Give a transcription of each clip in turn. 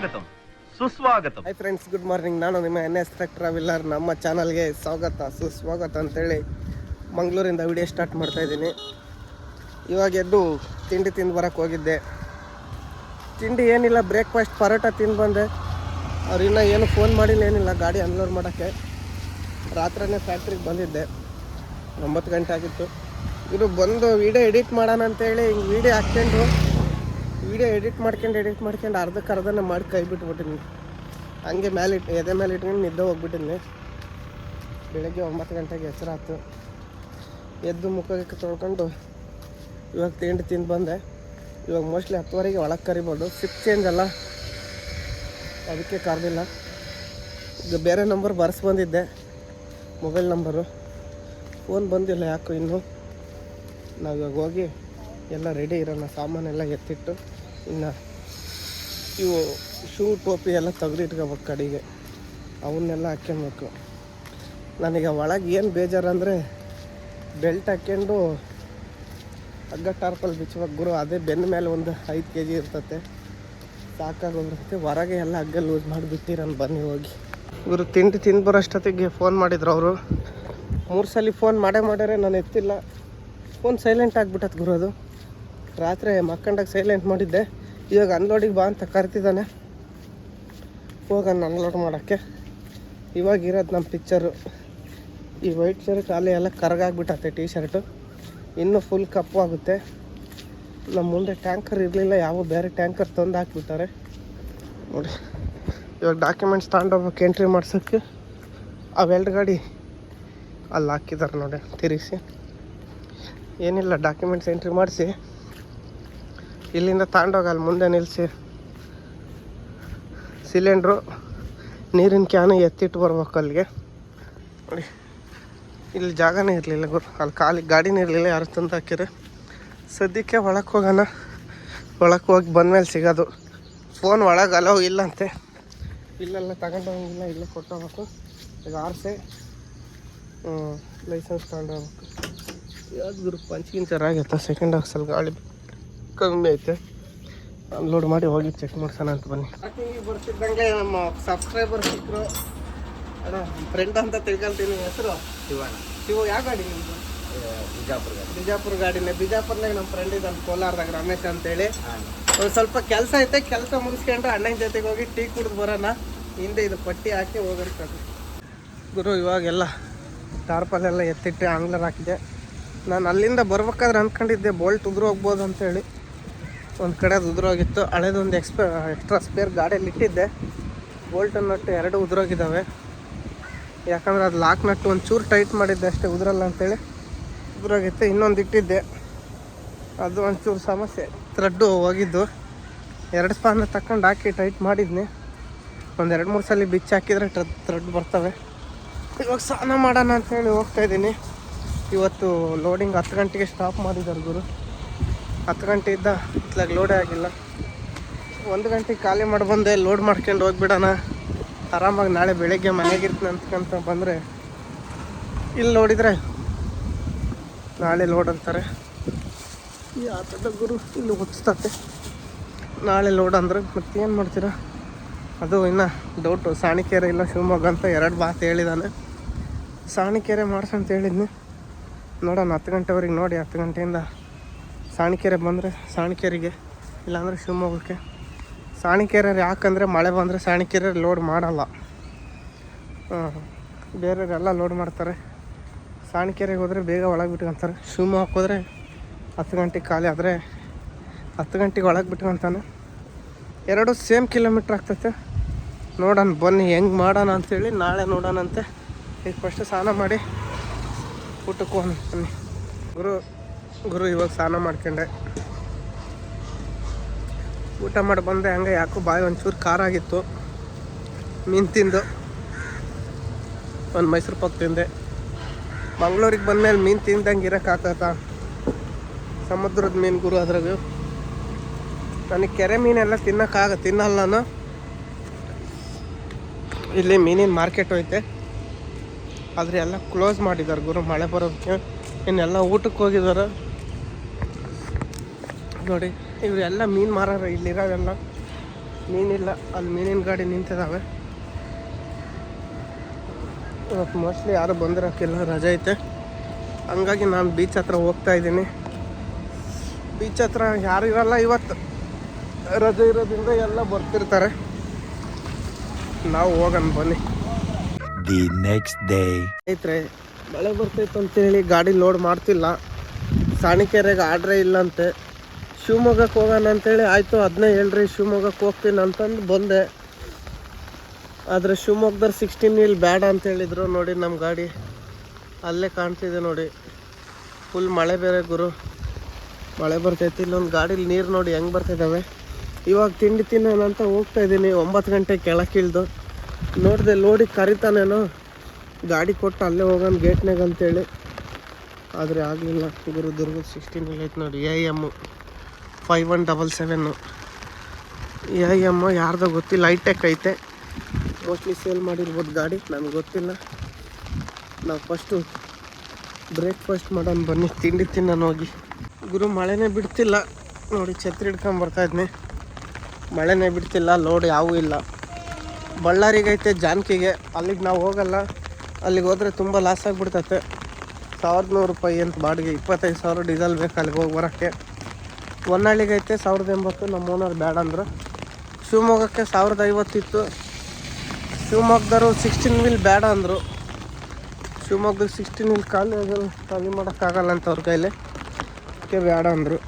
ಸ್ವಾಗತಂ. ಸುಸ್ವಾಗತಂ. Hi friends good morning ನಾನು ನಿಮ್ಮ ಎನ್ ಎಸ್ ಟೆಕ್ ಟ್ರಾವೆಲ್ಲರ್ ನಮ್ಮ ಚಾನಲ್ಗೆ ಸ್ವಾಗತ, ಸುಸ್ವಾಗತ ಅಂತೇಳಿ ಮಂಗಳೂರಿಂದ ವಿಡಿಯೋ ಸ್ಟಾರ್ಟ್ ಮಾಡ್ತಾ ಇದ್ದೀನಿ. ಇವಾಗ ಎದ್ದು ತಿಂಡಿ ತಿಂದು ಬರಕ್ಕೆ ಹೋಗಿದ್ದೆ. ತಿಂಡಿ ಏನಿಲ್ಲ ಬ್ರೇಕ್ಫಾಸ್ಟ್ ಪರೋಟ ತಿಂದು ಬಂದೆ. ಅವ್ರು ಇನ್ನೂ ಏನು ಫೋನ್ ಮಾಡಿಲ್ಲ, ಏನಿಲ್ಲ, ಗಾಡಿ ಅನ್ಲೋಡ್ ಮಾಡೋಕ್ಕೆ. ರಾತ್ರಿನೇ ಫ್ಯಾಕ್ಟ್ರಿಗೆ ಬಂದಿದ್ದೆ. ಒಂಬತ್ತು ಗಂಟೆ ಆಗಿತ್ತು. ಇದು ಬಂದು ವೀಡಿಯೋ ಎಡಿಟ್ ಮಾಡೋಣ ಅಂತೇಳಿ ಹಿಂಗೆ ವೀಡಿಯೋ ಹಾಕ್ಕೊಂಡು ವಿಡಿಯೋ ಎಡಿಟ್ ಮಾಡ್ಕೊಂಡು ಎಡಿಟ್ ಮಾಡ್ಕೊಂಡು ಅರ್ಧಕ್ಕೆ ಅರ್ಧನೇ ಮಾಡಿ ಕೈ ಬಿಟ್ಬಿಟ್ಟಿನಿ ಹಂಗೆ ಮೇಲೆ ಇಟ್ಟು ಎದೆ ಮೇಲೆ ಇಟ್ಕೊಂಡು ನಿದ್ದೆ ಹೋಗ್ಬಿಟ್ಟಿನಿ ಬೆಳಗ್ಗೆ ಒಂಬತ್ತು ಗಂಟೆಗೆ ಹೆಸರಾತು ಎದ್ದು ಮುಖಕ್ಕೆ ತೊಳ್ಕೊಂಡು ಇವಾಗ ತಿಂಡಿ ತಿಂದು ಬಂದೆ. ಇವಾಗ ಮೋಸ್ಟ್ಲಿ ಹತ್ತುವರೆಗೆ ಒಳಗೆ ಕರಿಬೋದು. ಶಿಫ್ಟ್ ಚೇಂಜ್ ಅಲ್ಲ. ಅದಕ್ಕೆ ಕರೆದಿಲ್ಲ. ಈಗ ಬೇರೆ ನಂಬರ್ ಬರ್ಸ್ ಬಂದಿದ್ದೆ. ಮೊಬೈಲ್ ನಂಬರು ಫೋನ್ ಬಂದಿಲ್ಲ ಯಾಕೋ ಇನ್ನೂ. ನಾವು ಇವಾಗ ಹೋಗಿ ಎಲ್ಲ ರೆಡಿ ಇರೋಣ, ಸಾಮಾನೆಲ್ಲ ಎತ್ತಿಟ್ಟು, ಇನ್ನು ಇವು ಶೂ ಟೋಪಿ ಎಲ್ಲ ತೆಗೆದಿಟ್ಕೋಬೇಕು ಕಡೆಗೆ. ಅವನ್ನೆಲ್ಲ ಹಾಕ್ಕೊಬೇಕು. ನನಗೆ ಒಳಗೆ ಏನು ಬೇಜಾರಂದರೆ ಬೆಲ್ಟ್ ಹಾಕ್ಕೊಂಡು ಹಗ್ಗ ಟಾರ್ಪಲ್ ಬಿಚ್ಚಬೇಕು ಗುರು. ಅದೇ ಬೆನ್ನ ಮೇಲೆ ಒಂದು ಐದು ಕೆ ಜಿ ಇರ್ತತೆ. ಸಾಕಾಗೋಗ್ಬಿಡುತ್ತೆ. ಹೊರಗೆ ಎಲ್ಲ ಹಗ್ಗ ಲೂಸ್ ಮಾಡಿಬಿಟ್ಟಿರನ್ ಬನ್ನಿ ಹೋಗಿ. ಗುರು, ತಿಂಡಿ ತಿಂದು ಬರೋಷ್ಟೊತ್ತಿಗೆ ಫೋನ್ ಮಾಡಿದ್ರು ಅವರು. ಮೂರು ಸಲ ಫೋನ್ ಮಾಡೇ ಮಾಡ್ಯಾರೆ ನಾನು ಎತ್ತಿಲ್ಲ. ಫೋನ್ ಸೈಲೆಂಟ್ ಆಗಿಬಿಟ್ಟತ್ ಗುರು ಅದು. ರಾತ್ರಿ ಮಕ್ಕಂಡಾಗ ಸೈಲೆಂಟ್ ಮಾಡಿದ್ದೆ. ಇವಾಗ ಅನ್ಲೋಡಿಗೆ ಬಾ ಅಂತ ಕರ್ತಿದ್ದಾನೆ ಹೋಗೋಣ ಅನ್ಲೋಡ್ ಮಾಡೋಕ್ಕೆ. ಇವಾಗ ಇರೋದು ನಮ್ಮ ಪಿಕ್ಚರು ಈ ವೈಟ್ ಶರ್ಟ್ ಅಲ್ಲಿ ಎಲ್ಲ ಕರಗಾಗ್ಬಿಟ್ಟತ್ತೆ ಟೀ ಶರ್ಟು ಇನ್ನೂ ಫುಲ್ ಕಪ್ಪು ಆಗುತ್ತೆ. ನಮ್ಮ ಮುಂದೆ ಟ್ಯಾಂಕರ್ ಇರಲಿಲ್ಲ, ಯಾವ ಬೇರೆ ಟ್ಯಾಂಕರ್ ತಂದು ಹಾಕ್ಬಿಟ್ಟಾರೆ. ನೋಡಿ, ಇವಾಗ ಡಾಕ್ಯುಮೆಂಟ್ಸ್ ತಗೊಂಡೋಗ್ಬೇಕು ಎಂಟ್ರಿ ಮಾಡ್ಸೋಕ್ಕೆ. ಅವೆರಡು ಗಾಡಿ ಅಲ್ಲಿ ಹಾಕಿದ್ದಾರೆ ನೋಡಿ, ತಿರುಗಿಸಿ. ಏನಿಲ್ಲ ಡಾಕ್ಯುಮೆಂಟ್ಸ್ ಎಂಟ್ರಿ ಮಾಡಿಸಿ. ಇಲ್ಲಿಂದ ತಗೊಂಡೋಗಲ್ಲ ಮುಂದೆ ನಿಲ್ಲಿಸಿ ಸಿಲಿಂಡ್ರು ನೀರಿನ ಕ್ಯಾನು ಎತ್ತಿಟ್ಟು ಬರ್ಬೇಕು ಅಲ್ಲಿಗೆ. ನೋಡಿ, ಇಲ್ಲಿ ಜಾಗನೇ ಇರಲಿಲ್ಲ ಗುರು. ಅಲ್ಲಿ ಖಾಲಿ ಗಾಡಿನೇ ಇರಲಿಲ್ಲ, ಯಾರು ತಂದು ಹಾಕಿದ್ರೆ. ಸದ್ಯಕ್ಕೆ ಒಳಕ್ಕೆ ಹೋಗೋಣ. ಒಳಕ್ಕೆ ಹೋಗಿ ಬಂದಮೇಲೆ ಸಿಗೋದು. ಫೋನ್ ಒಳಗೆ ಅಲೋ ಇಲ್ಲಂತೆ. ಇಲ್ಲೆಲ್ಲ ತಗೊಂಡೋಗಿಲ್ಲ, ಇಲ್ಲೇ ಕೊಟ್ಟೋಗ್ಬೇಕು. ಈಗ ಆರ್ಸೆ ಲೈಸೆನ್ಸ್ ತಗೊಂಡೋಗ್ಬೇಕು. ಯಾವ್ದು ಗುರು ಪಂಚ್ಗಿಂಚರ್ ಆಗೈತೆ? ಸೆಕೆಂಡ್ ಹಾಕ್ಸಲ್ ಗಾಳಿ ಕಮ್ಮಿ ಐತೆ. ಅನ್ಲೋಡ್ ಮಾಡಿ ಹೋಗಿ ಚೆಕ್ ಮಾಡ್ಸೋಣ ಅಂತ ಬನ್ನಿ. ಬರ್ತಿದ್ದಂಗೆ ನಮ್ಮ ಸಬ್ಸ್ಕ್ರೈಬರ್ ಸಿಕ್ಕರು ಅಣ್ಣ ಫ್ರೆಂಡ್ ಅಂತ ತಿಳ್ಕೊಂತೀನಿ ಹೆಸರು? ಶಿವಣ್ಣ. ಶಿವ ಯಾವ ಗಾಡಿ ನಿಮ್ಮದು ಬಿಜಾಪುರ ಬಿಜಾಪುರ ಗಾಡಿನೇ. ಬಿಜಾಪುರ್ನಾಗ ನಮ್ಮ ಫ್ರೆಂಡ್ ಇದ್ದಾನೆ ಕೋಲಾರದಾಗ ರಮೇಶ್ ಅಂತೇಳಿ. ಒಂದು ಸ್ವಲ್ಪ ಕೆಲಸ ಐತೆ ಕೆಲಸ ಮುಗಿಸ್ಕೊಂಡು ಅಣ್ಣನ ಜೊತೆಗೆ ಹೋಗಿ ಟೀ ಕುಡಿದು ಬರೋಣ. ಹಿಂದೆ ಇದು ಪಟ್ಟಿ ಹಾಕಿ ಹೋಗಿರ್ತದೆ ಗುರು ಇವಾಗೆಲ್ಲ ಟಾರ್ಪಲ್ಲೆಲ್ಲ ಎತ್ತಿಟ್ಟು ಆಂಗ್ಲರ್ ಹಾಕಿದೆ. ನಾನು ಅಲ್ಲಿಂದ ಬರ್ಬೇಕಾದ್ರೆ ಅಂದ್ಕೊಂಡಿದ್ದೆ ಬೋಲ್ಟ್ ಉದುರು ಹೋಗ್ಬೋದು ಅಂತೇಳಿ. ಒಂದು ಕಡೆ ಅದು ಉದುರೋಗಿತ್ತು. ಹಳೇದೊಂದು ಎಕ್ಸ್ಪ ಎಕ್ಸ್ಟ್ರಾ ಸ್ಪೇರ್ ಗಾಡಿಯಲ್ಲಿ ಇಟ್ಟಿದ್ದೆ. ಬೋಲ್ಟ್ ನಟ್ಟು ಎರಡು ಉದುರೋಗಿದ್ದಾವೆ. ಯಾಕಂದರೆ ಅದು ಲಾಕ್ ನಟ್ಟು ಒಂದು ಚೂರು ಟೈಟ್ ಮಾಡಿದ್ದೆ ಅಷ್ಟೇ, ಉದುರಲ್ಲ ಅಂತೇಳಿ. ಉದುರೋಗಿತ್ತು, ಇನ್ನೊಂದು ಇಟ್ಟಿದ್ದೆ. ಅದು ಒಂಚೂರು ಸಮಸ್ಯೆ. ಥ್ರೆಡ್ಡು ಹೋಗಿದ್ದು. ಎರಡು ಸ್ಪಾನ ತಕ್ಕೊಂಡು ಹಾಕಿ ಟೈಟ್ ಮಾಡಿದ್ನಿ. ಒಂದು ಎರಡು ಮೂರು ಸಲ ಬಿಚ್ಚಿ ಹಾಕಿದರೆ ಟ್ರೆಡ್ ಥ್ರೆಡ್ ಬರ್ತವೆ. ಇವಾಗ ಸ್ನಾನ ಮಾಡೋಣ ಅಂತೇಳಿ ಹೋಗ್ತಾ ಇದ್ದೀನಿ. ಇವತ್ತು ಲೋಡಿಂಗ್ ಹತ್ತು ಗಂಟೆಗೆ ಸ್ಟಾಪ್ ಮಾಡಿದ್ದಾರೆ ಗುರು. ಹತ್ತು ಗಂಟೆ ಇದ್ದ, ಇತ್ಲಾಗ ಲೋಡೇ ಆಗಿಲ್ಲ. ಒಂದು ಗಂಟೆಗೆ ಖಾಲಿ ಮಾಡಿ ಬಂದೆ ಲೋಡ್ ಮಾಡ್ಕೊಂಡು ಹೋಗ್ಬಿಡೋಣ. ಆರಾಮಾಗಿ ನಾಳೆ ಬೆಳಗ್ಗೆ ಮನೆಗಿರ್ತೀನಿ ಅಂತಕಂತ ಬಂದರೆ ಇಲ್ಲಿ ನೋಡಿದರೆ ನಾಳೆ ಲೋಡ್ ಅಂತಾರೆ. ಈ ಆತದ ಗುರು ಇಲ್ಲಿ ಹುಚ್ತತೆ. ನಾಳೆ ಲೋಡ್ ಅಂದ್ರೆ ಮತ್ತೇನು ಮಾಡ್ತೀರಾ? ಅದು ಇನ್ನು ಡೌಟು ಸಾಣಿಕೆರೆ ಇಲ್ಲ ಶಿವಮೊಗ್ಗ ಅಂತ ಎರಡು ಮಾತು ಹೇಳಿದ್ದಾನೆ ಸಾಣಿಕೆರೆ ಮಾಡ್ಸಂತ ಹೇಳಿದ್ನಿ. ನೋಡೋಣ, ಹತ್ತು ಗಂಟೆವರೆಗೆ ನೋಡಿ, ಹತ್ತು ಗಂಟೆಯಿಂದ ಸಾಣಿಕೆರೆ ಬಂದರೆ ಸಾಣಿಕೆರೆಗೆ, ಇಲ್ಲಾಂದರೆ ಶಿವಮೊಗ್ಗಕ್ಕೆ. ಸಾಣಿಕೆರೆ ಯಾಕಂದರೆ ಮಳೆ ಬಂದರೆ ಸಾಣಿಕೆರೆ ಲೋಡ್ ಮಾಡಲ್ಲ. ಬೇರೆಯವರೆಲ್ಲ ಲೋಡ್ ಮಾಡ್ತಾರೆ. ಸಾಣಿಕೆರೆಗೆ ಹೋದರೆ ಬೇಗ ಒಳಗೆ ಬಿಟ್ಕೊಂತಾರೆ ಶಿವಮೊಗ್ಗಕ್ಕೆ ಹೋದರೆ ಹತ್ತು ಗಂಟೆಗೆ ಖಾಲಿ ಆದರೆ ಹತ್ತು ಗಂಟೆಗೆ ಒಳಗೆ ಬಿಟ್ಕೊಂತಾನೆ ಎರಡು ಸೇಮ್ ಕಿಲೋಮೀಟ್ರ್ ಆಗ್ತೈತೆ. ನೋಡೋಣ, ಬನ್ನಿ, ಹೆಂಗೆ ಮಾಡೋಣ ಅಂಥೇಳಿ ನಾಳೆ ನೋಡೋಣಂತೆ. ಈಗ ಫಸ್ಟ್ ಸ್ನಾನ ಮಾಡಿ ಊಟಕ್ಕೆ ಹೋಗೋಣ, ಬನ್ನಿ. ಗುರು ಗುರು ಇವಾಗ ಸ್ನಾನ ಮಾಡ್ಕೊಂಡೆ. ಊಟ ಮಾಡಿ ಬಂದೆ, ಹಂಗೆ ಯಾಕೋ ಬಾಯಿ ಒಂಚೂರು ಖಾರ ಆಗಿತ್ತು. ಮೀನು ತಿಂದು. ಒಂದು ಮೈಸೂರು ಪಾಕ್ ತಿಂದೆ. ಮಂಗಳೂರಿಗೆ ಬಂದಮೇಲೆ ಮೀನು ತಿಂದಂಗೆ ಇರೋಕ್ಕಾಗತ್ತ ಸಮುದ್ರದ ಮೀನು ಗುರು ಅದ್ರಾಗ. ನನಗೆ ಕೆರೆ ಮೀನೆಲ್ಲ ತಿನ್ನೋಕ್ಕಾಗ ತಿನ್ನಲ್ಲ ನಾನು. ಇಲ್ಲಿ ಮೀನಿನ ಮಾರ್ಕೆಟ್ ಹೋಯ್ತೆ ಆದರೆ ಎಲ್ಲ ಕ್ಲೋಸ್ ಮಾಡಿದ್ದಾರೆ ಗುರು, ಮಳೆ ಬರೋದಕ್ಕೆ ಇನ್ನೆಲ್ಲ ಊಟಕ್ಕೆ ಹೋಗಿದ್ದಾರೆ. ನೋಡಿ ಇವರೆಲ್ಲ ಮೀನು ಮಾರಾರ ಇಲ್ಲಿರೋವೆಲ್ಲ ಮೀನಿಲ್ಲ ಅಲ್ಲಿ ಮೀನಿನ ಗಾಡಿ ನಿಂತಿದ್ದಾವೆ ಇವತ್ತು ಮೋಸ್ಟ್ಲಿ ಯಾರು ಬಂದಿರೋಕ್ಕಿಲ್ಲ ರಜೆ ಐತೆ. ಹಂಗಾಗಿ ನಾನು ಬೀಚ್ ಹತ್ರ ಹೋಗ್ತಾ ಇದ್ದೀನಿ. ಬೀಚ್ ಹತ್ರ ಯಾರು ಇರಲ್ಲ ಇವತ್ತು. ರಜೆ ಇರೋದ್ರಿಂದ ಎಲ್ಲ ಬರ್ತಿರ್ತಾರೆ. ನಾವು ಹೋಗನ್ ಬನ್ನಿ. ದಿ ನೆಕ್ಸ್ಟ್ ಡೇ ಐತ್ರೆ ಮಳೆ ಬರ್ತೈತೆ ಅಂತೇಳಿ ಗಾಡಿ ಲೋಡ್ ಮಾಡ್ತಿಲ್ಲ. ಸಾಣಿಕೆರೆಗೆ ಆರ್ಡ್ರೇ ಇಲ್ಲಂತೆ ಶಿವಮೊಗ್ಗಕ್ಕೆ ಹೋಗೋಣ ಅಂತೇಳಿ ಆಯಿತು, ಅದನ್ನೇ ಹೇಳ್ರಿ, ಶಿವಮೊಗ್ಗಕ್ಕೆ ಹೋಗ್ತೀನಿ ಅಂತಂದು ಬಂದೆ. ಆದರೆ ಶಿವಮೊಗ್ಗದಲ್ಲಿ ಸಿಕ್ಸ್ಟೀನ್ ಇಲ್ಲಿ ಬೇಡ ಅಂತ ಹೇಳಿದ್ರು ನೋಡಿ ನಮ್ಮ ಗಾಡಿ. ಅಲ್ಲೇ ಕಾಣ್ತಿದೆ ನೋಡಿ. ಫುಲ್ ಮಳೆ ಬೇರೆ ಗುರು. ಮಳೆ ಬರ್ತೈತಿ, ಇಲ್ಲೊಂದು ಗಾಡೀಲಿ ನೀರು ನೋಡಿ ಹೆಂಗೆ ಬರ್ತಿದ್ದಾವೆ ಇವಾಗ ತಿಂಡಿ ತಿನ್ನೋಣ ಅಂತ ಹೋಗ್ತಾ ಇದ್ದೀನಿ, ಒಂಬತ್ತು ಗಂಟೆ ಕೆಳಕ್ಕಿಳ್ದು ನೋಡಿದೆ ಲೋಡಿ ಕರಿತಾನೇನೋ. ಗಾಡಿ ಕೊಟ್ಟು ಅಲ್ಲೇ ಹೋಗೋಣ ಗೇಟ್ನಾಗ ಅಂತೇಳಿ. ಆದರೆ ಆಗಲಿಲ್ಲ. ಗುರು ದುರ್ಗದ ಸಿಕ್ಸ್ಟೀನ್ ಐತೆ ನೋಡಿ A M five one double seven A M ಯಾರ್ದೋ ಗೊತ್ತಿಲ್ಲ ಐಟೆಕ್ ಐತೆ. ಮೋಸ್ಟ್ಲಿ ಸೇಲ್ ಮಾಡಿರ್ಬೋದು ಗಾಡಿ ನನಗೆ ಗೊತ್ತಿಲ್ಲ. ನಾವು ಫಸ್ಟು ಬ್ರೇಕ್ಫಾಸ್ಟ್ ಮಾಡೋಣ ಬನ್ನಿ, ತಿಂಡಿ ತಿನ್ನೋಣ ಹೋಗಿ. ಗುರು, ಮಳೆನೇ ಬಿಡ್ತಿಲ್ಲ. ನೋಡಿ, ಛತ್ರಿ ಹಿಡ್ಕೊಂಬರ್ತಾಯಿದ್ನಿ ಮಳೆನೇ ಬಿಡ್ತಿಲ್ಲ ಲೋಡ್ ಯಾವೂ ಇಲ್ಲ. ಬಳ್ಳಾರಿಗೈತೆ, ಜಾನ್ಕಿಗೆ. ಅಲ್ಲಿಗೆ ನಾವು ಹೋಗಲ್ಲ. ಅಲ್ಲಿಗೆ ಹೋದರೆ ತುಂಬ ಲಾಸ್ ಆಗಿಬಿಡ್ತೈತೆ. ಸಾವಿರದ ನೂರು ರೂಪಾಯಿ ಅಂತ ಬಾಡಿಗೆ, ಇಪ್ಪತ್ತೈದು ಸಾವಿರ ಡೀಸೆಲ್ ಬೇಕು ಅಲ್ಲಿಗೆ ಹೋಗಿ ಬರೋಕ್ಕೆ. ಹೊನ್ನಳ್ಳಿಗೆ ಐತೆ ಸಾವಿರದ ಎಂಬತ್ತು. ನಮ್ಮ ಓನರ್ ಬೇಡ ಅಂದರು. ಶಿವಮೊಗ್ಗಕ್ಕೆ ಸಾವಿರದ ಐವತ್ತಿತ್ತು ಶಿವಮೊಗ್ಗದವರು ಸಿಕ್ಸ್ಟೀನ್ ವೀಲ್ ಬೇಡ ಅಂದರು. ಶಿವಮೊಗ್ಗ ಸಿಕ್ಸ್ಟೀನ್ ವೀಲ್ ಖಾಲಿ ಆಗಲ್ಲ, ಖಾಲಿ ಮಾಡೋಕ್ಕಾಗಲ್ಲ ಅಂತ ಅವ್ರ ಕೈಲಿ. ಅದಕ್ಕೆ ಬೇಡ ಅಂದರು.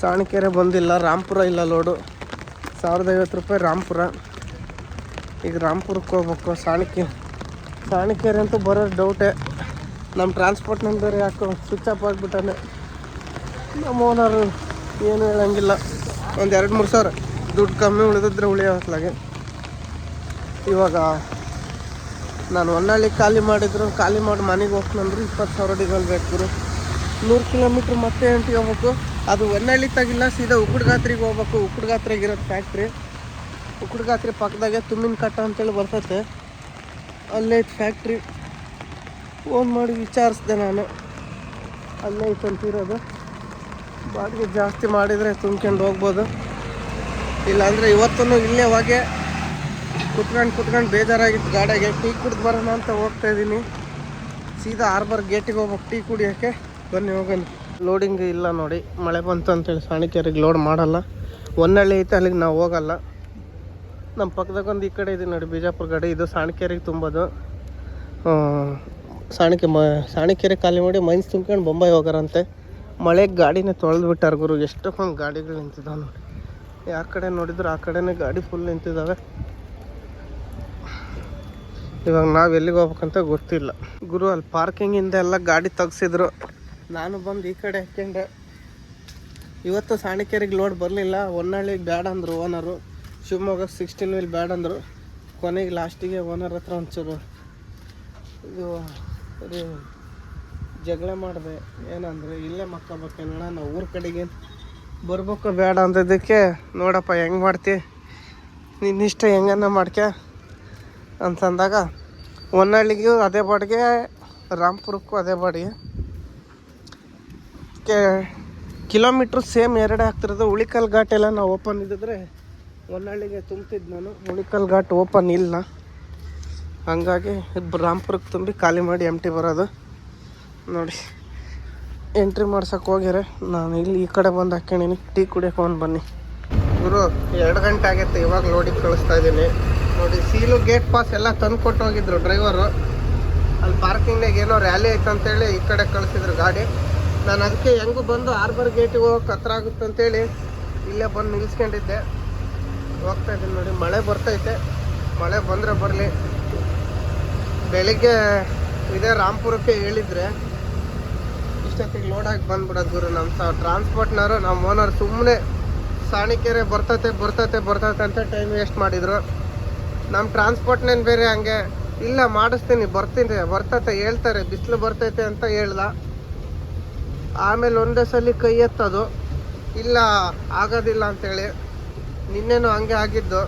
ಸಾಣಿಕೆರೆ ಬಂದಿಲ್ಲ ರಾಂಪುರ ಇಲ್ಲ ಲೋಡು ಸಾವಿರದ ಐವತ್ತು ರೂಪಾಯಿ ರಾಂಪುರ ಈಗ ರಾಮ್ಪುರಕ್ಕೆ ಹೋಗ್ಬೇಕು ಸಾಣಿಕೆ ಸಾಣಿಕೆರೆ ಅಂತೂ ಬರೋದು ಡೌಟೇ ನಮ್ಮ ಟ್ರಾನ್ಸ್ಪೋರ್ಟ್ ನಂಬರ್ ಯಾಕೋ ಸ್ವಿಚ್ ಆಫ್ ಆಗಿಬಿಟ್ಟಾನೆ. ನಮ್ಮ ಓನರು ಏನು ಹೇಳಂಗಿಲ್ಲ. ಒಂದು ಎರಡು ಮೂರು ಸಾವಿರ. ದುಡ್ಡು ಕಮ್ಮಿ ಉಳಿದಿದ್ರೆ ಉಳಿಯೋ ಹೊತ್ತಲಾಗೆ ಇವಾಗ ನಾನು ಹೊನ್ನಾಳಿ ಖಾಲಿ ಮಾಡಿದ್ರು, ಖಾಲಿ ಮಾಡಿ ಮನೆಗೆ ಹೋಗ್ತಂದ್ರೆ ಇಪ್ಪತ್ತು ಸಾವಿರ ಡಿಗಲ್ ಬೇಕು ನೂರು ಕಿಲೋಮೀಟ್ರ್ ಮತ್ತೆ ಎಂಟಿಗೆ ಹೋಗ್ಬೇಕು. ಅದು ಹೊನ್ನಾಳಿ ತಗಿಲ್ಲ, ಸೀದಾ ಉಕ್ಕುಡ್ಗಾತ್ರಿಗೆ ಹೋಗ್ಬೇಕು. ಉಕ್ಕುಡ್ಗಾತ್ರಿಗೆ ಇರೋದು ಫ್ಯಾಕ್ಟ್ರಿ ಉಕ್ಕುಡ್ಗಾತ್ರಿ ಪಕ್ಕದಾಗೆ ತುಮ್ಮಿನ ಕಟ್ಟ ಅಂತೇಳಿ ಬರ್ತೈತೆ. ಅಲ್ಲೇ ಐತೆ ಫ್ಯಾಕ್ಟ್ರಿ ಫೋನ್ ಮಾಡಿ ವಿಚಾರಿಸ್ದೆ ನಾನು. ಅಲ್ಲೇ ಐತೆ ಅಂತಿರೋದು ಬಾಡಿಗೆ ಜಾಸ್ತಿ ಮಾಡಿದರೆ ತುಂಬ್ಕೊಂಡು ಹೋಗ್ಬೋದು. ಇಲ್ಲಾಂದರೆ ಇವತ್ತೂ ಇಲ್ಲೇ ಹೋಗಿ ಕುತ್ಕೊಂಡು ಕುತ್ಕೊಂಡು ಬೇಜಾರಾಗಿತ್ತು ಗಾಡಿಯಾಗೆ ಟೀ ಕುಡ್ದು ಬರೋಣ ಅಂತ ಹೋಗ್ತಾ ಇದ್ದೀನಿ. ಸೀದಾ ಆರ್ಬರ್ ಗೇಟಿಗೆ ಹೋಗ್ಬೇಕು. ಟೀ ಕುಡಿಯೋಕ್ಕೆ ಬನ್ನಿ ಹೋಗೋಣ ಲೋಡಿಂಗ್ ಇಲ್ಲ ನೋಡಿ. ಮಳೆ ಬಂತು ಅಂತೇಳಿ ಸಾಣಿಕೆರಿಗೆ ಲೋಡ್ ಮಾಡಲ್ಲ. ಒಂದಳ್ಳಿ ಐತೆ, ಅಲ್ಲಿಗೆ ನಾವು ಹೋಗಲ್ಲ. ನಮ್ಮ ಪಕ್ಕದಾಗ ಒಂದು ಈ ಕಡೆ ಇದೆ ನೋಡಿ, ಬಿಜಾಪುರ ಗಾಡಿ ಇದು ಸಾಣಿಕೆರಿಗೆ ತುಂಬೋದು. ಸಾಣಿಕೆ ಮ ಸಾಣಿಕೆರೆ ಖಾಲಿ ಮಾಡಿ ಮೈನ್ಸ್ ತುಂಬ್ಕೊಂಡು ಬೊಂಬೈ ಹೋಗಾರಂತೆ. ಮಳೆಗೆ ಗಾಡಿನೇ ತೊಳೆದು ಬಿಟ್ಟಾರ ಗುರು. ಎಷ್ಟೊಂದು ಗಾಡಿಗಳು ನಿಂತಿದ್ದಾವೆ ನೋಡಿ. ಯಾವ ಕಡೆ ನೋಡಿದ್ರು ಆ ಕಡೆನೇ ಗಾಡಿ ಫುಲ್ ನಿಂತಿದ್ದಾವೆ ಇವಾಗ ನಾವು ಎಲ್ಲಿಗೆ ಹೋಗ್ಬೇಕಂತ ಗೊತ್ತಿಲ್ಲ. ಗುರು, ಅಲ್ಲಿ ಪಾರ್ಕಿಂಗಿಂದ ಎಲ್ಲ ಗಾಡಿ ತೆಗ್ಸಿದ್ರು. ನಾನು ಬಂದು ಈ ಕಡೆ ಹಾಕ್ಯಂಡೆ. ಇವತ್ತು ಸಾಣಿಕೇರಿಗೆ ಲೋಡ್ ಬರಲಿಲ್ಲ. ಹೊನ್ನಳ್ಳಿಗೆ ಬೇಡ ಅಂದರು ಓನರು ಶಿವಮೊಗ್ಗ ಸಿಕ್ಸ್ಟೀನ್ ವೀಲ್ ಬೇಡ ಅಂದರು. ಕೊನೆಗೆ ಲಾಸ್ಟಿಗೆ ಓನರ್ ಹತ್ರ ಒಂಚೂರು ಇದು ಜಗಳ ಮಾಡಿದೆ. ಏನಂದರೆ, ಇಲ್ಲೇ ಮಕ್ಕಬೇಕೇನೋಣ ನಾವು ಊರ ಕಡೆಗೆ ಬರ್ಬೇಕು, ಬೇಡ ಅಂದಿದ್ದಕ್ಕೆ, ನೋಡಪ್ಪ, ಹೆಂಗೆ ಮಾಡ್ತಿ? ನಿನ್ನಿಷ್ಟ ಹೆಂಗನ್ನ ಮಾಡ್ಕ ಅಂತಂದಾಗ ಹೊನ್ನಳ್ಳಿಗೂ ಅದೇ ಬಾಡಿಗೆ, ರಾಮ್ಪುರಕ್ಕೂ ಅದೇ ಬಾಡಿಗೆ. ಕೆ, ಕಿಲೋಮೀಟ್ರ್ ಸೇಮ್ ಎರಡೇ ಆಗ್ತಿರೋದು. ಉಳಿಕಲ್ ಘಾಟ್ ಎಲ್ಲ ನಾವು ಓಪನ್ ಇದ್ದಿದ್ರೆ ಹೊನ್ನಳ್ಳಿಗೆ ತುಂಬ್ತಿದ್ದು ನಾನು. ಉಳಿಕಲ್ ಘಾಟ್ ಓಪನ್ ಇಲ್ಲ. ಹಂಗಾಗಿ ರಾಮ್ಪುರಕ್ಕೆ ತುಂಬಿ ಖಾಲಿ ಮಾಡಿ ಎಂ ಟಿ ಬರೋದು. ನೋಡಿ. ಎಂಟ್ರಿ ಮಾಡ್ಸಕ್ಕೆ ಹೋಗ್ಯಾರ. ನಾನು ಇಲ್ಲಿ ಈ ಕಡೆ ಬಂದು ಹಾಕ್ಯಣೀನಿ. ಟೀ ಕುಡಿಯೋಕೆ ಒಂದು ಬನ್ನಿ. ಗುರು, ಎರಡು ಗಂಟೆ ಆಗೈತೆ, ಇವಾಗ ಲೋಡಿಗೆ ಕಳಿಸ್ತಾ ಇದ್ದೀನಿ ನೋಡಿ, ಸೀಲು ಗೇಟ್ ಪಾಸ್ ಎಲ್ಲ ತಂದು ಕೊಟ್ಟು ಹೋಗಿದ್ರು ಡ್ರೈವರು ಅಲ್ಲಿ ಪಾರ್ಕಿಂಗ್ನಾಗ ಏನೋ ರ್ಯಾಲಿ ಐತೆ ಅಂತೇಳಿ ಈ ಕಡೆ ಕಳಿಸಿದ್ರು ಗಾಡಿ. ನಾನು ಅದಕ್ಕೆ ಹೆಂಗೂ ಬಂದು ಆರ್ಬರ್ ಗೇಟಿಗೆ ಹೋಗೋಕೆ ಹತ್ರ ಆಗುತ್ತೆ ಅಂತೇಳಿ ಇಲ್ಲೇ ಬಂದು ನಿಲ್ಸ್ಕೊಂಡಿದ್ದೆ. ಹೋಗ್ತಾ ಇದ್ದೀನಿ ನೋಡಿ, ಮಳೆ ಬರ್ತೈತೆ. ಮಳೆ ಬಂದರೆ ಬರಲಿ. ಬೆಳಿಗ್ಗೆ ಇದೇ ರಾಂಪುರಕ್ಕೆ ಹೇಳಿದ್ರೆ ಇಷ್ಟೊತ್ತಿಗೆ ಲೋಡಾಗಿ ಬಂದ್ಬಿಡೋದು ಗುರು ನಮ್ಮ ಸಹ ಟ್ರಾನ್ಸ್ಪೋರ್ಟ್ನವರು ನಮ್ಮ ಓನರ್ ಸುಮ್ಮನೆ ಸಾಣಿಕೆರೆ ಬರ್ತತೆ ಬರ್ತತೆ ಬರ್ತತೆ ಅಂತ ಟೈಮ್ ವೇಸ್ಟ್ ಮಾಡಿದರು. ನಮ್ಮ ಟ್ರಾನ್ಸ್ಪೋರ್ಟ್ನೇನು ಬೇರೆ ಹಂಗೆ, ಇಲ್ಲ ಮಾಡಿಸ್ತೀನಿ, ಬರ್ತೀನಿ, ಬರ್ತತೆ ಹೇಳ್ತಾರೆ, ಬಿಸಿಲು ಬರ್ತೈತೆ ಅಂತ ಹೇಳ್ದ. ಆಮೇಲೆ ಒಂದೇ ಸಲ ಕೈ ಎತ್ತದು. ಇಲ್ಲ, ಆಗೋದಿಲ್ಲ ಅಂತೇಳಿ. ನಿನ್ನೆನೂ ಹಂಗೆ ಆಗಿದ್ದು.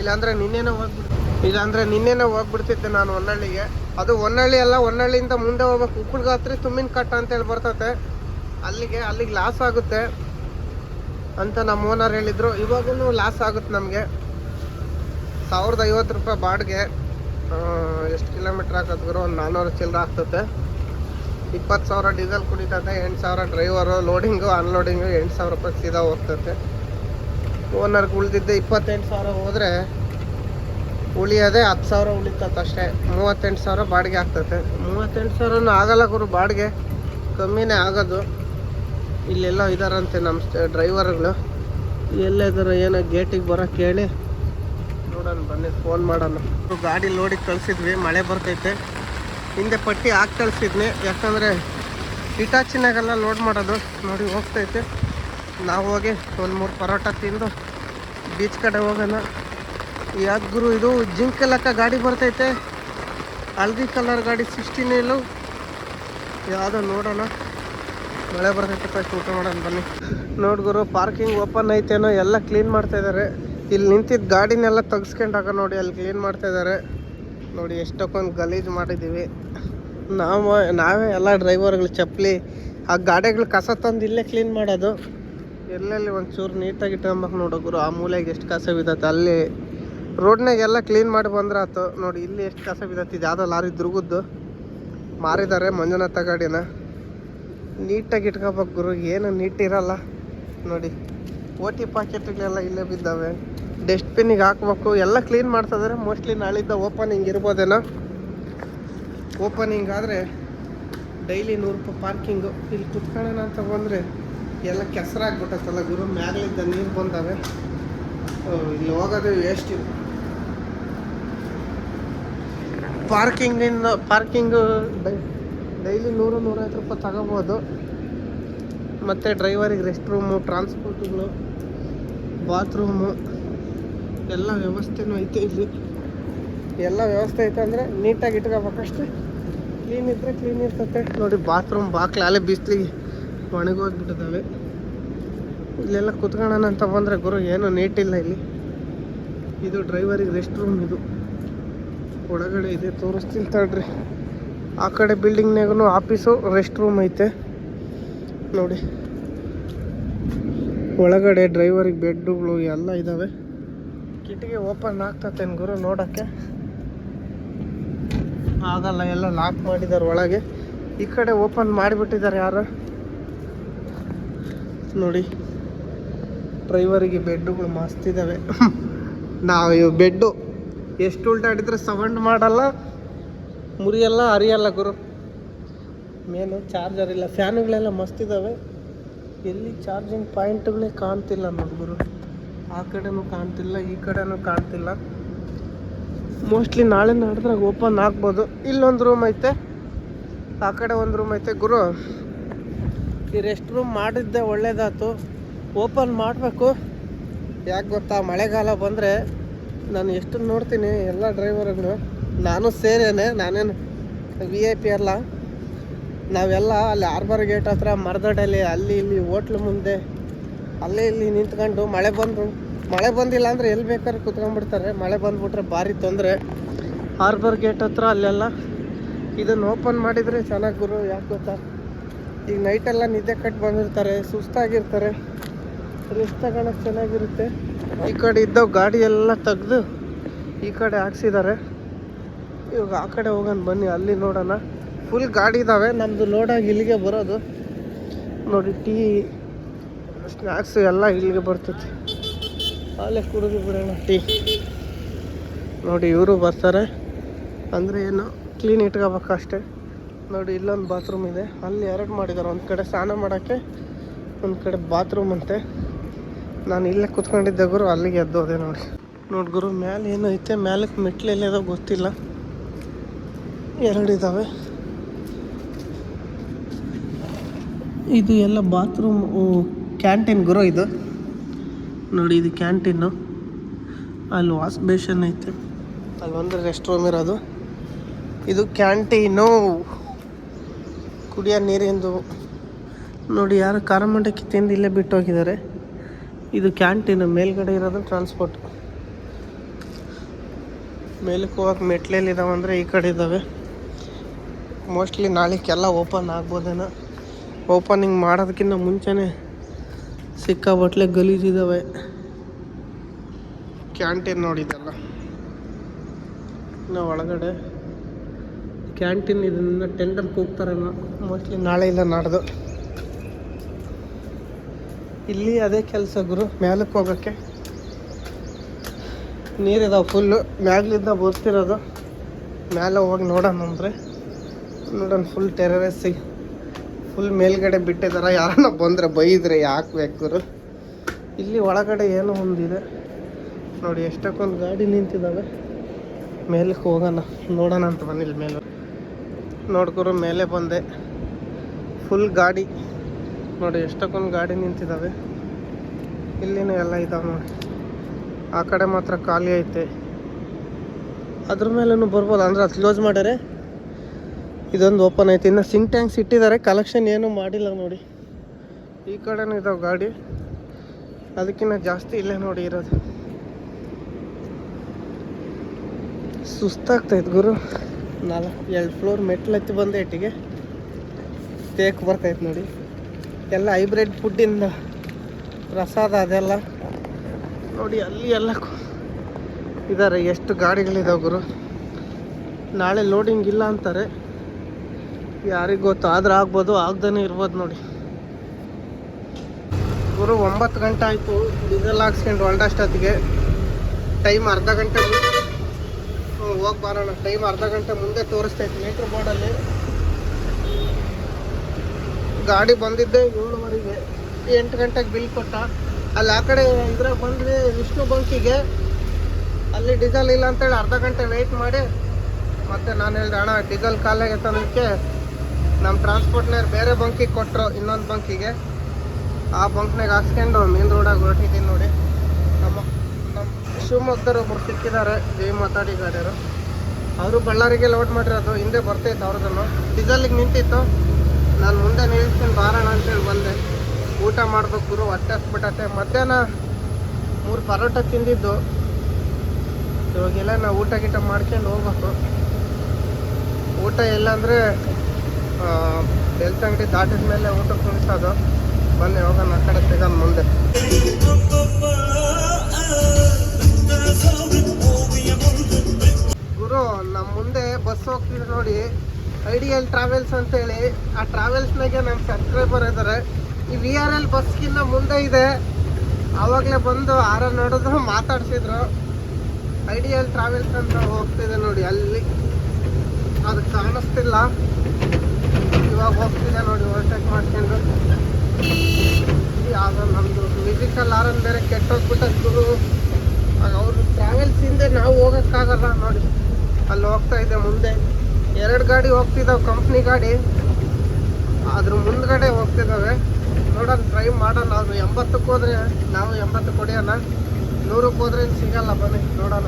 ಇಲ್ಲಾಂದರೆ ನಿನ್ನೇನೋ ಹೋಗ್ಬಿಡ್ತು. ಇಲ್ಲಾಂದ್ರೆ ನಿನ್ನೆನೇ ಹೋಗ್ಬಿಡ್ತಿದ್ದೆ ನಾನು ಹೊನ್ನಳ್ಳಿಗೆ ಅದು ಹೊನ್ನಳ್ಳಿ ಅಲ್ಲ ಹೊನ್ನಳ್ಳಿಯಿಂದ ಮುಂದೆ ಹೋಗ್ಬೇಕು. ಉಕ್ಕುಳ್ಗಾತ್ರಿ ತುಮ್ಮಿನ ಕಟ್ಟ ಅಂತೇಳಿ ಬರ್ತತೆ. ಅಲ್ಲಿಗೆ ಅಲ್ಲಿಗೆ ಲಾಸ್ ಆಗುತ್ತೆ ಅಂತ ನಮ್ಮ ಓನರ್ ಹೇಳಿದ್ರು. ಇವಾಗೂ ಲಾಸ್ ಆಗುತ್ತೆ ನಮಗೆ. ಸಾವಿರದ ಐವತ್ತು ರೂಪಾಯಿ ಬಾಡಿಗೆ ಎಷ್ಟು ಕಿಲೋಮೀಟ್ರ್ ಹಾಕತ್ ಗುರು? ಒಂದು ನಾನ್ನೂರು ಚಿಲ್ಲರೆ ಆಗ್ತತೆ. ಇಪ್ಪತ್ತು ಸಾವಿರ ಡೀಸೆಲ್ ಕುಡಿತೈತೆ, ಎಂಟು ಸಾವಿರ ಡ್ರೈವರು ಲೋಡಿಂಗು ಅನ್ಲೋಡಿಂಗು ಎಂಟು ಸಾವಿರ ರೂಪಾಯಿ ಸೀದಾ ಹೋಗ್ತದೆ ಓನರ್ಗೆ ಉಳಿದಿದ್ದೆ ಇಪ್ಪತ್ತೆಂಟು ಸಾವಿರ ಹೋದರೆ ಉಳಿಯೋದೇ ಹತ್ತು ಸಾವಿರ ಉಳಿತತ್ತೆ ಅಷ್ಟೇ. ಮೂವತ್ತೆಂಟು ಸಾವಿರ ಬಾಡಿಗೆ ಆಗ್ತದೆ ಮೂವತ್ತೆಂಟು ಸಾವಿರನೂ ಆಗಲ್ಲ ಗುರು, ಬಾಡಿಗೆ ಕಮ್ಮಿನೇ ಆಗೋದು. ಇಲ್ಲೆಲ್ಲ ಇದಾರಂತೆ ನಮ್ಮ ಡ್ರೈವರ್ಗಳು. ಎಲ್ಲಿದ್ದಾರೆ ಏನೋ ಗೇಟಿಗೆ ಬರೋಕ್ಕೆ ಹೇಳಿ. ನೋಡೋಣ, ಬನ್ನಿ ಫೋನ್ ಮಾಡೋಣ. ಗಾಡಿ ಲೋಡಿಗೆ ಕಳಿಸಿದ್ವಿ, ಮಳೆ ಬರ್ತೈತೆ. ಹಿಂದೆ ಪಟ್ಟಿ ಹಾಕಿ ಕಳಿಸಿದ್ನಿ. ಯಾಕಂದರೆ ಇಟಾಚಿನಾಗೆಲ್ಲ ಲೋಡ್ ಮಾಡೋದು ನೋಡಿ ಹೋಗ್ತೈತೆ. ನಾವು ಹೋಗಿ ಒಂದು ಮೂರು ಪರೋಟ ತಿಂದು ಬೀಚ್ ಕಡೆ ಹೋಗೋಣ. ಯಾಕೆ ಗುರು ಇದು ಜಿಂಕ್ ಲೆಕ್ಕ ಗಾಡಿ ಬರ್ತೈತೆ? ಹಳದಿ ಕಲರ್ ಗಾಡಿ ಸಿಕ್ಸ್ಟೀನ್ ನೈಲು ಯಾವುದೋ ನೋಡೋಣ. ಮಳೆ ಬರ್ತೈತೆ ಫಸ್ಟ್ ಊಟ ಮಾಡೋಣ ಬನ್ನಿ. ನೋಡಿ ಗುರು, ಪಾರ್ಕಿಂಗ್ ಓಪನ್ ಐತೇನೋ, ಎಲ್ಲ ಕ್ಲೀನ್ ಮಾಡ್ತಾ ಇದ್ದಾರೆ ಇಲ್ಲಿ ನಿಂತಿದ್ದ ಗಾಡಿನೆಲ್ಲ ತೆಗ್ಸ್ಕೊಂಡಾಗ ನೋಡಿ, ಅಲ್ಲಿ ಕ್ಲೀನ್ ಮಾಡ್ತಾ ಇದ್ದಾರೆ ನೋಡಿ ಎಷ್ಟೊಂದು ಗಲೀಜು ಮಾಡಿದ್ದೀವಿ ನಾವು, ನಾವೇ ಎಲ್ಲ ಡ್ರೈವರ್ಗಳು ಚಪ್ಪಲಿ, ಆ ಗಾಡಿಗಳು ಕಸ ತಂದು ಇಲ್ಲೇ ಕ್ಲೀನ್ ಮಾಡೋದು. ಎಲ್ಲೆಲ್ಲಿ ಒಂಚೂರು ನೀಟಾಗಿ ಇಟ್ಕೊಂಬೇಕು ನೋಡೋ ಗುರು, ಆ ಮೂಲೆಗೆ ಎಷ್ಟು ಕಸ ಬಿದ್ದತ್ತೆ ಅಲ್ಲಿ ರೋಡ್ನಾಗೆಲ್ಲ ಕ್ಲೀನ್ ಮಾಡಿ ಬಂದ್ರೆ ಆತು ನೋಡಿ ಇಲ್ಲಿ ಎಷ್ಟು ಕಸ ಬಿದ್ದತ್ತೆ ಇದು ಯಾವುದೋ ಲಾರಿ ದುರ್ಗದ್ದು. ಮಾರಿದ್ದಾರೆ ಮಂಜುನಾಥ ಗಾಡಿನ. ನೀಟಾಗಿ ಇಟ್ಕೋಬೇಕು ಗುರು. ಏನು ನೀಟ್ ಇರಲ್ಲ ನೋಡಿ ಓಟಿ ಪಾಕೆಟ್ಗಳೆಲ್ಲ ಇಲ್ಲೇ ಬಿದ್ದಾವೆ. ಡಸ್ಟ್ಬಿನ್ನಿಗೆ ಹಾಕ್ಬೇಕು. ಎಲ್ಲ ಕ್ಲೀನ್ ಮಾಡ್ತಿದ್ದಾರೆ ಮೋಸ್ಟ್ಲಿ ನಾಳಿದ್ದ ಓಪನಿಂಗ್ ಇರ್ಬೋದೇನೋ. ಓಪನಿಂಗ್ ಆದರೆ ಡೈಲಿ ನೂರು ರೂಪಾಯಿ ಪಾರ್ಕಿಂಗು ಇಲ್ಲಿ ಕುತ್ಕೊಳ್ಳೋಣ ಅಂತ ಬಂದರೆ ಎಲ್ಲ ಕೆಸರಾಗ್ಬಿಟ್ಟತ್ತಲ್ಲ ಗುರು. ಮ್ಯಾಗಲಿದ್ದ ನೀರು ಬಂದಾವೆ. ಓ, ಇಲ್ಲಿ ಹೋಗೋದು ವೇಸ್ಟ್ ಇದು ಪಾರ್ಕಿಂಗಿನ ಪಾರ್ಕಿಂಗು ಡೈಲಿ ನೂರು, ನೂರೈವತ್ತು ರೂಪಾಯಿ ತಗೋಬೋದು. ಮತ್ತು ಡ್ರೈವರಿಗೆ ರೆಸ್ಟ್ ರೂಮು, ಟ್ರಾನ್ಸ್ಪೋರ್ಟ್ಗಳು, ಬಾತ್ರೂಮು, ಎಲ್ಲ ವ್ಯವಸ್ಥೆನೂ ಐತೆ ಇಲ್ಲಿ. ಎಲ್ಲ ವ್ಯವಸ್ಥೆ ಐತೆ ಅಂದರೆ ನೀಟಾಗಿ ಇಟ್ಕೋಬೇಕಷ್ಟೇ. ಕ್ಲೀನ್ ಇದ್ದರೆ ಕ್ಲೀನ್ ಇರ್ತತೆ. ನೋಡಿ, ಬಾತ್ರೂಮ್ ಬಾಕ್ಲು ಅಲ್ಲೇ ಬಿಸಿಲಿಗೆ ಒಣಗೋಗ್ಬಿಟ್ಟಿದ್ದಾವೆ ಇಲ್ಲೆಲ್ಲ ಕುತ್ಕೊಳ್ಳೋಣ ಅಂತ ಬಂದರೆ ಗುರು, ಏನು ನೀಟಿಲ್ಲ ಇಲ್ಲಿ. ಇದು ಡ್ರೈವರಿಗೆ ರೆಸ್ಟ್ ರೂಮ್ ಇದು. ಒಳಗಡೆ ಇದೆ, ತೋರಿಸ್ತೀನಿ ತಡ್ರಿ. ಆ ಕಡೆ ಬಿಲ್ಡಿಂಗ್ನಾಗೂ ಆಫೀಸು, ರೆಸ್ಟ್ ರೂಮ್ ಐತೆ. ನೋಡಿ. ಒಳಗಡೆ ಡ್ರೈವರಿಗೆ ಬೆಡ್ಡುಗಳು ಎಲ್ಲ ಇದ್ದಾವೆ ಕಿಟಕಿ ಓಪನ್ ಆಗ್ತತೇನು ಗುರು ನೋಡೋಕ್ಕೆ? ಆಗಲ್ಲ, ಎಲ್ಲ ಲಾಕ್ ಮಾಡಿದ್ದಾರೆ ಒಳಗೆ. ಈ ಕಡೆ ಓಪನ್ ಮಾಡಿಬಿಟ್ಟಿದ್ದಾರೆ ಯಾರು? ನೋಡಿ. ಡ್ರೈವರಿಗೆ ಬೆಡ್ಡುಗಳು ಮಸ್ತ್ ಇದ್ದಾವೆ ನಾವು ಬೆಡ್ಡು ಎಷ್ಟು ಉಲ್ಟಾಡಿದ್ರೆ ಸೌಂಡ್ ಮಾಡಲ್ಲ? ಮುರಿಯಲ್ಲ ಅರಿಯಲ್ಲ ಗುರು. ಮೇನು ಚಾರ್ಜರ್ ಇಲ್ಲ ಫ್ಯಾನುಗಳೆಲ್ಲ ಮಸ್ತ್ ಇದ್ದಾವೆ ಎಲ್ಲಿ ಚಾರ್ಜಿಂಗ್ ಪಾಯಿಂಟ್ಗಳೇ ಕಾಣ್ತಿಲ್ಲ ನೋಡಿ ಗುರು. ಆ ಕಡೆನೂ ಕಾಣ್ತಿಲ್ಲ, ಈ ಕಡೆನೂ ಕಾಣ್ತಿಲ್ಲ. ಮೋಸ್ಟ್ಲಿ ನಾಳೆ ನಾಡಿದ್ರೆ ಓಪನ್ ಆಗ್ಬೋದು. ಇಲ್ಲೊಂದು ರೂಮ್ ಐತೆ. ಆ ಕಡೆ ಒಂದು ರೂಮ್ ಐತೆ ಗುರು. ಈ ರೆಸ್ಟ್ ರೂಮ್ ಮಾಡಿದ್ದೆ ಒಳ್ಳೇದಾಯ್ತು ಓಪನ್ ಮಾಡಬೇಕು. ಯಾಕೆ ಗೊತ್ತಾ, ಮಳೆಗಾಲ ಬಂದರೆ ನಾನು ಎಷ್ಟು ನೋಡ್ತೀನಿ ಎಲ್ಲ ಡ್ರೈವರ್ಗಳು. ನಾನು ಸೇರೇನೆ ನಾನೇನು ವಿ ಐ ಪಿ ಅಲ್ಲ. ನಾವೆಲ್ಲ ಅಲ್ಲಿ ಆರ್ಬರ್ ಗೇಟ್ ಹತ್ರ ಮರದಡಲ್ಲಿ ಅಲ್ಲಿ ಇಲ್ಲಿ ಹೋಟ್ಲು ಮುಂದೆ, ಅಲ್ಲೇ ಇಲ್ಲಿ ನಿಂತ್ಕೊಂಡು ಮಳೆ ಬಂದು, ಮಳೆ ಬಂದಿಲ್ಲ ಅಂದರೆ ಎಲ್ಲಿ ಬೇಕಾದ್ರೆ ಕುತ್ಕೊಂಡ್ಬಿಡ್ತಾರೆ. ಮಳೆ ಬಂದ್ಬಿಟ್ರೆ ಭಾರಿ ತೊಂದರೆ. ಹಾರ್ಬರ್ ಗೇಟ್ ಹತ್ರ ಅಲ್ಲೆಲ್ಲ ಇದನ್ನು ಓಪನ್ ಮಾಡಿದರೆ ಚೆನ್ನಾಗಿ ಗುರು, ಯಾಕೆ ಗೊತ್ತಾ? ಈಗ ನೈಟೆಲ್ಲ ನಿದ್ದೆ ಕಟ್ಟು ಬಂದಿರ್ತಾರೆ, ಸುಸ್ತಾಗಿರ್ತಾರೆ. ತಗೊಳಕ್ಕೆ ಚೆನ್ನಾಗಿರುತ್ತೆ. ಈ ಕಡೆ ಇದ್ದವು ಗಾಡಿ ಎಲ್ಲ ತೆಗ್ದು ಈ ಕಡೆ ಹಾಕ್ಸಿದ್ದಾರೆ. ಇವಾಗ ಆ ಕಡೆ ಹೋಗೋಣ ಬನ್ನಿ, ಅಲ್ಲಿ ನೋಡೋಣ. ಫುಲ್ ಗಾಡಿ ಇದ್ದಾವೆ ನಮ್ಮದು ಲೋಡಾಗಿ ಇಲ್ಲಿಗೆ ಬರೋದು. ನೋಡಿ ಟೀ ಸ್ನ್ಯಾಕ್ಸ್ ಎಲ್ಲ ಇಲ್ಲಿಗೆ ಬರ್ತೈತಿ. ಅಲ್ಲೇ ಕುಡಿದು ಬಿಡೋಣ ಟೀ ನೋಡಿ, ಇವರು ಬರ್ತಾರೆ. ಅಂದರೆ ಏನು ಕ್ಲೀನ್ ಇಟ್ಕೋಬೇಕು ಅಷ್ಟೇ ನೋಡಿ, ಇಲ್ಲೊಂದು ಬಾತ್ರೂಮ್ ಇದೆ. ಅಲ್ಲಿ ಎರಡು ಮಾಡಿದ್ದಾರೆ, ಒಂದು ಕಡೆ ಸ್ನಾನ ಮಾಡೋಕ್ಕೆ, ಒಂದು ಕಡೆ ಬಾತ್ರೂಮ್ ಅಂತೆ. ನಾನು ಇಲ್ಲೇ ಕುತ್ಕೊಂಡಿದ್ದೆ ಗುರು, ಅಲ್ಲಿಗೆ ಎದ್ದೋದೆ ನೋಡಿ. ನೋಡಿ ಗುರು, ಮ್ಯಾಲೆ ಏನು ಐತೆ ಮ್ಯಾಲಕ್ಕೆ ಮೆಟ್ಲು ಎಲ್ಲೇದೋ ಗೊತ್ತಿಲ್ಲ. ಎರಡು ಇದ್ದಾವೆ ಇದು ಎಲ್ಲ ಬಾತ್ರೂಮ್ ಕ್ಯಾಂಟೀನ್ ಗುರು ಇದು. ನೋಡಿ, ಇದು ಕ್ಯಾಂಟೀನು ಅಲ್ಲಿ ವಾಶ್ ಬೇಷನ್ ಐತೆ. ಅಲ್ಲಿ ಒಂದು ರೆಸ್ಟ್ ರೂಮ್ ಇರೋದು. ಇದು ಕ್ಯಾಂಟೀನು ಕುಡಿಯೋ ನೀರಿಂದು. ನೋಡಿ, ಯಾರು ಕಾರ ಮಂಡಕ್ಕಿ ತಿಂದು ಇಲ್ಲೇ ಬಿಟ್ಟು ಹೋಗಿದ್ದಾರೆ ಇದು ಕ್ಯಾಂಟೀನ್, ಮೇಲ್ಗಡೆ ಇರೋದು ಟ್ರಾನ್ಸ್ಪೋರ್ಟ್ ಮೇಲಕ್ಕೆ ಹೋಗಕ್ಕೆ ಮೆಟ್ಲೇಲಿ ಇದಾವೆ ಅಂದರೆ ಈ ಕಡೆ ಇದ್ದಾವೆ ಮೋಸ್ಟ್ಲಿ ನಾಳೆಗೆಲ್ಲ ಓಪನ್ ಆಗ್ಬೋದೇನೋ. ಓಪನಿಂಗ್ ಮಾಡೋದಕ್ಕಿಂತ ಮುಂಚೆನೇ ಸಿಕ್ಕಾಬಟ್ಲೆ ಗಲೀಜಿದ್ದಾವೆ ಕ್ಯಾಂಟೀನ್ ನೋಡಿದಲ್ಲ ಇನ್ನು ಒಳಗಡೆ ಕ್ಯಾಂಟೀನ್ ಇದನ್ನು ಟೆಂಡರ್ ಕೂಗ್ತಾರೇನೋ ಮೋಸ್ಟ್ಲಿ ನಾಳೆ ಇಲ್ಲ ನಾಡ್ದು. ಇಲ್ಲಿ ಅದೇ ಕೆಲಸ ಗುರು ಮ್ಯಾಲಕ್ಕೆ ಹೋಗೋಕ್ಕೆ. ನೀರಿದಾವೆ ಫುಲ್ಲು ಮ್ಯಾಗ್ಲಿಂದ ಬರ್ತಿರೋದು. ಮೇಲೆ ಹೋಗಿ ನೋಡೋಣ ಅಂದರೆ. ನೋಡೋಣ ಫುಲ್ ಟೆರರಿಸಿಗೆ ಫುಲ್ ಮೇಲ್ಗಡೆ ಬಿಟ್ಟಿದಾರ. ಯಾರನ್ನ ಬಂದರೆ ಬೈದ್ರೆ ಯಾಕೆ ಬೇಕು ಇಲ್ಲಿ ಒಳಗಡೆ ಏನೋ ಒಂದಿದೆ. ನೋಡಿ, ಎಷ್ಟಕ್ಕೊಂದು ಗಾಡಿ ನಿಂತಿದ್ದಾವೆ ಮೇಲಕ್ಕೆ ಹೋಗೋಣ. ನೋಡೋಣ ಅಂತ ಬಂದಿಲ್ಲ ಮೇಲೆ ನೋಡ್ಕೊರು ಮೇಲೆ ಬಂದೆ. ಫುಲ್ ಗಾಡಿ. ನೋಡಿ, ಎಷ್ಟಕ್ಕೊಂದು ಗಾಡಿ ನಿಂತಿದ್ದಾವೆ ಇಲ್ಲಿನೂ ಎಲ್ಲ ಇದ್ದಾವೆ ನೋಡಿ. ಆ ಕಡೆ ಮಾತ್ರ ಖಾಲಿ ಐತೆ. ಅದ್ರ ಮೇಲೂ ಬರ್ಬೋದು. ಅಂದ್ರೆ ಅದು ಕ್ಲೋಸ್ ಮಾಡ್ಯಾರೆ. ಇದೊಂದು ಓಪನ್ ಐತೆ. ಇನ್ನು ಸಿಂಕ್ ಟ್ಯಾಂಕ್ಸ್ ಇಟ್ಟಿದ್ದಾರೆ ಕಲೆಕ್ಷನ್ ಏನೂ ಮಾಡಿಲ್ಲ ನೋಡಿ. ಈ ಕಡೆನೂ ಇದಾವೆ ಗಾಡಿ. ಅದಕ್ಕಿಂತ ಜಾಸ್ತಿ ಇಲ್ಲೇ ನೋಡಿ ಇರೋದು. ಸುಸ್ತಾಗ್ತೈತೆ ಗುರು. ನಾಲ್ಕು ಎರಡು ಫ್ಲೋರ್ ಮೆಟ್ಲು ಹತ್ತಿ ಬಂದೆ ಇಟ್ಟಿಗೆ. ತೇಕ್ ಬರ್ತೈತೆ ನೋಡಿ. ಎಲ್ಲ ಹೈಬ್ರಿಡ್ ಫುಡ್ಡಿಂದ ಪ್ರಸಾದ ಅದೆಲ್ಲ. ನೋಡಿ, ಅಲ್ಲಿ ಎಲ್ಲ ಇದ್ದಾರೆ ಎಷ್ಟು ಗಾಡಿಗಳಿದಾವೆ ಗುರು. ನಾಳೆ ಲೋಡಿಂಗ್ ಇಲ್ಲ ಅಂತಾರೆ. ಯಾರಿಗೆ ಗೊತ್ತು, ಆದ್ರೆ ಆಗ್ಬೋದು ಆಗ್ದೇ ಇರ್ಬೋದು ನೋಡಿ. ಗುರು, ಒಂಬತ್ತು ಗಂಟೆ ಆಯಿತು. ಡೀಸೆಲ್ ಹಾಕ್ಸ್ಕೊಂಡು ಹೊಲ್ಡಷ್ಟೊತ್ತಿಗೆ ಟೈಮ್ ಅರ್ಧ ಗಂಟೆ ಹೋಗಿ ಬರೋಣ. ಟೈಮ್ ಅರ್ಧ ಗಂಟೆ ಮುಂದೆ ತೋರಿಸ್ತೈತೆ ಮೀಟ್ರ್ ಬೋರ್ಡಲ್ಲಿ ಗಾಡಿ ಬಂದಿದ್ದೆ ಏಳುವರೆಗೆ. ಎಂಟು ಗಂಟೆಗೆ ಬಿಲ್ ಕೊಟ್ಟ. ಅಲ್ಲಿ ಆ ಕಡೆ ಇದ್ರಾಗ ಬಂದ್ವಿ ವಿಷ್ಣು ಬಂಕಿಗೆ. ಅಲ್ಲಿ ಡೀಸೆಲ್ ಇಲ್ಲ ಅಂತೇಳಿ ಅರ್ಧ ಗಂಟೆ ವೇಟ್ ಮಾಡಿ. ಮತ್ತೆ ನಾನು ಹೇಳಿದೆ, ಅಣ್ಣ, ಡೀಸೆಲ್ ಖಾಲಿಯಾಗಿ ತಂದಕ್ಕೆ ನಮ್ಮ ಟ್ರಾನ್ಸ್ಪೋರ್ಟ್ನವ್ರು ಬೇರೆ ಬಂಕಿಗೆ ಕೊಟ್ಟರು ಇನ್ನೊಂದು ಬಂಕಿಗೆ. ಆ ಬಂಕ್ನಾಗ ಹಾಕ್ಸ್ಕೊಂಡು ಮೇನ್ ರೋಡಾಗ ಹೊರಟಿದ್ದೀನಿ ನೋಡಿ. ನಮ್ಮ ನಮ್ಮ ಶಿವಮೊಗ್ಗದವ್ರು ಒಬ್ರು ಸಿಕ್ಕಿದ್ದಾರೆ ಜೈ ಮಾತಾಡಿ ಗಾಡಿಯವರು ಅವರು ಬಳ್ಳಾರಿಗೆ ಲೋಡ್ ಮಾಡಿರೋದು, ಹಿಂದೆ ಬರ್ತೈತೆ ಅವ್ರದನ್ನು ಡೀಸೆಲಿಗೆ ನಿಂತಿತ್ತು. ನಾನು ಮುಂದೆ ನಿಲ್ಲಿಸ್ಕೊಂಡು ಬಾರೋಣ ಅಂತೇಳಿ ಬಂದೆ. ಊಟ ಮಾಡಬೇಕು ಗುರು, ಹೊಟ್ಟೆ ಹಸ್ಬಿಟ್ಟತೆ ಮಧ್ಯಾಹ್ನ ಮೂರು ಪರೋಟ ತಿಂದಿದ್ದು. ಇವಾಗೆಲ್ಲ ನಾವು ಊಟ ಗೀಟ ಮಾಡ್ಕೊಂಡು ಹೋಗ್ಬೇಕು. ಊಟ ಇಲ್ಲ ಅಂದರೆ ಬೆಳ್ತಂಗಡಿ ದಾಟಿದ ಮೇಲೆ ಊಟ ಕುಣಿಸೋದು. ಬನ್ನಿ, ಹೋಗೋಣ, ಆ ಕಡೆ ಸಿಗೋಣ ಮುಂದೆ. ಗುರು ನಮ್ಮ ಮುಂದೆ ಬಸ್ ಹೋಗ್ತೀವಿ ನೋಡಿ. ಐಡಿಯಲ್ ಟ್ರಾವೆಲ್ಸ್ ಅಂತೇಳಿ, ಆ ಟ್ರಾವೆಲ್ಸ್ನಾಗೆ ನಮ್ಮ ಸಬ್ಸ್ಕ್ರೈಬರ್ ಇದ್ದಾರೆ ಈ ವಿ ಆರ್ ಎಲ್ ಬಸ್ಗಿನ್ನ ಮುಂದೆ ಇದೆ. ಆವಾಗಲೇ ಬಂದು ಆರ ನೋಡಿದ್ರು ಮಾತಾಡ್ಸಿದ್ರು. ಐಡಿಯಲ್ ಟ್ರಾವೆಲ್ಸ್ ಅಂತ ಹೋಗ್ತಿದೆ ನೋಡಿ ಅಲ್ಲಿ. ಅದು ಕಾಣಿಸ್ತಿಲ್ಲ. ಇವಾಗ ಹೋಗ್ತಿದೆ ನೋಡಿ, ಓವರ್ಟೇಕ್ ಮಾಡ್ಕೊಂಡು. ಯಾವುದೋ ನಮ್ಮದು ಮ್ಯೂಸಿಕಲ್ ಆರನ್ ಬೇರೆ ಕೆಟ್ಟೋಗ್ಬಿಟ್ಟು ಅವ್ರು ಟ್ರಾವೆಲ್ಸ್ ಹಿಂದೆ ನಾವು ಹೋಗೋಕ್ಕಾಗಲ್ಲ ನೋಡಿ. ಅಲ್ಲಿ ಹೋಗ್ತಾ ಇದೆ ಮುಂದೆ. ಎರಡು ಗಾಡಿ ಹೋಗ್ತಿದ್ದಾವೆ ಕಂಪ್ನಿ ಗಾಡಿ. ಅದ್ರ ಮುಂದ್ಗಡೆ ಹೋಗ್ತಿದ್ದಾವೆ ನೋಡೋಣ ಟ್ರೈ ಮಾಡೋಣ. ಅದು ಎಂಬತ್ತಕ್ಕೆ ಹೋದ್ರೆ, ನಾವು ಎಂಬತ್ತು ಕೊಡಿಯೋಣ ನೂರಕ್ಕೆ ಹೋದ್ರೆ ಸಿಗಲ್ಲ, ಬನ್ನಿ, ನೋಡೋಣ.